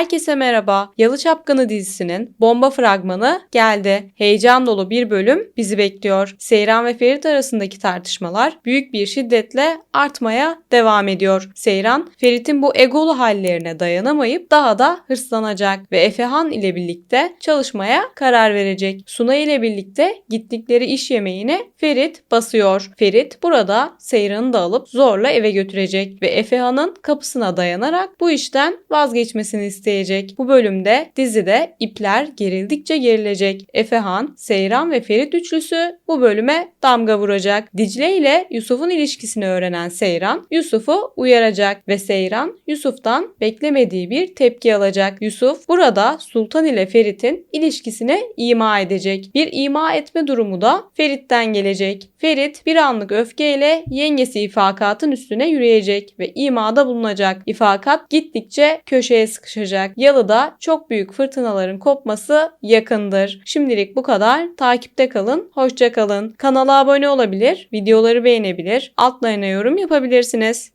Herkese merhaba. Yalı Çapkını dizisinin bomba fragmanı geldi. Heyecan dolu bir bölüm bizi bekliyor. Seyran ve Ferit arasındaki tartışmalar büyük bir şiddetle artmaya devam ediyor. Seyran, Ferit'in bu egolu hallerine dayanamayıp daha da hırslanacak ve Efehan ile birlikte çalışmaya karar verecek. Sunay ile birlikte gittikleri iş yemeğine Ferit basıyor. Ferit burada Seyran'ı da alıp zorla eve götürecek ve Efehan'ın kapısına dayanarak bu işten vazgeçmesini isteyecek. Bu bölümde dizide ipler gerildikçe gerilecek. Efehan, Seyran ve Ferit üçlüsü bu bölüme damga vuracak. Dicle ile Yusuf'un ilişkisini öğrenen Seyran, Yusuf'u uyaracak ve Seyran Yusuf'tan beklemediği bir tepki alacak. Yusuf burada Sultan ile Ferit'in ilişkisini ima edecek. Bir ima etme durumu da Ferit'ten gelecek. Ferit bir anlık öfkeyle yengesi ifakatın üstüne yürüyecek ve imada bulunacak. İfakat gittikçe köşeye sıkışacak. Yalıda çok büyük fırtınaların kopması yakındır. Şimdilik bu kadar. Takipte kalın. Hoşça kalın. Kanala abone olabilir, videoları beğenebilir, altlarına yorum yapabilirsiniz.